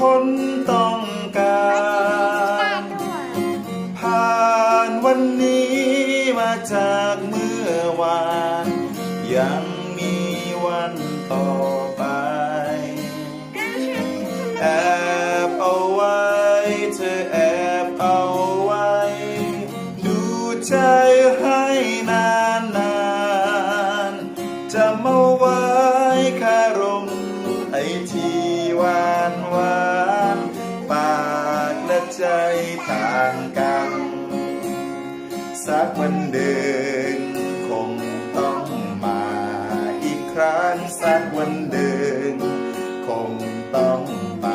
คนต้องการ ผ่านวันนี้มาจากเมื่อวาน ยังมีวันต่อไป แอบเอาไว้เธอ ใจต่างกัน สักวันเดินคงต้องมาอีกครั้ง สักวันเดินคงต้องไป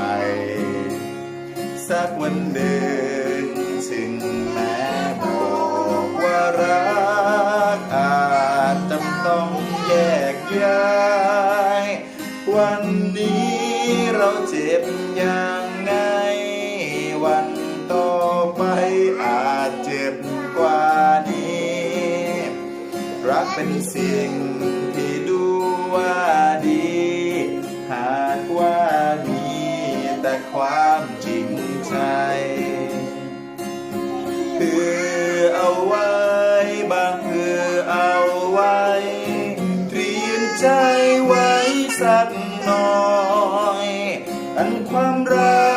สักวันเดินถึงแม้บอกว่ารักอาจจำต้องแยกย้าย วันนี้เราเจ็บย่า เป็นสิ่งที่ดูว่าดี หากว่ามีแต่ความจริงใจคือเอาไว้บางคือเอาไว้เตรียมใจไว้สักหน่อย อันความรัก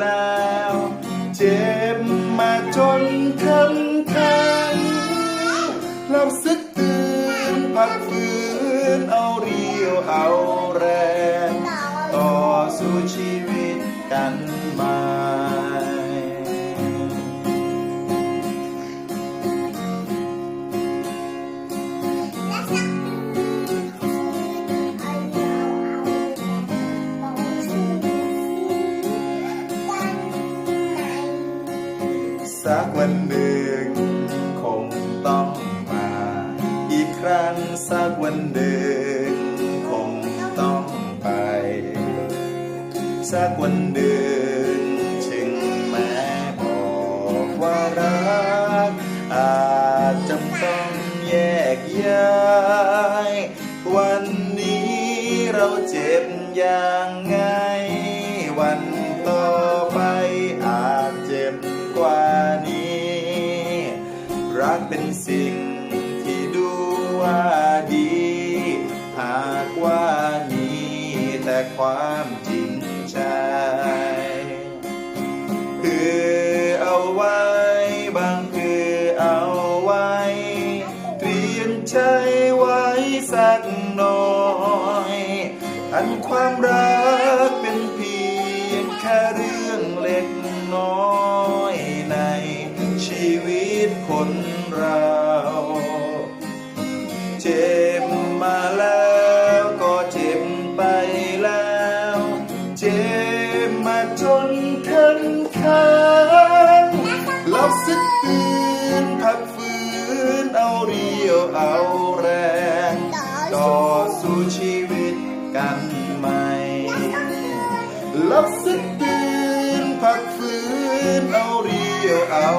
แล้ว เจ็บมาจนคำคันเราสึกตื่นพักฟื้นเอาเรียวเอาแรง ต่อสู้ชีวิตกันมา สักวันหนึ่ง คงต้องมา อีกครั้งสักวันหนึ่ง คงต้องไป สักวันหนึ่งถึงแม้บอกว่ารัก อาจจำต้องแยกย้าย วันนี้เราเจ็บอย่างไง วันต่อ รักเป็นสิ่งที่ดูว่าดี หากว่ามีแต่ความจริงใจคือเอาไว้บางคือเอาไว้เตรียมใจไว้สักหน่อยอันความรักเป็นเพียงแค่เรื่องเล็กน้อย นคันคันเราสึกตื่นพักฟื้นเอาเรียวเอาแรง ต่อสู้ชีวิตกันใหม่เราสึกตื่นพักฟื้นเอาเรียวเอา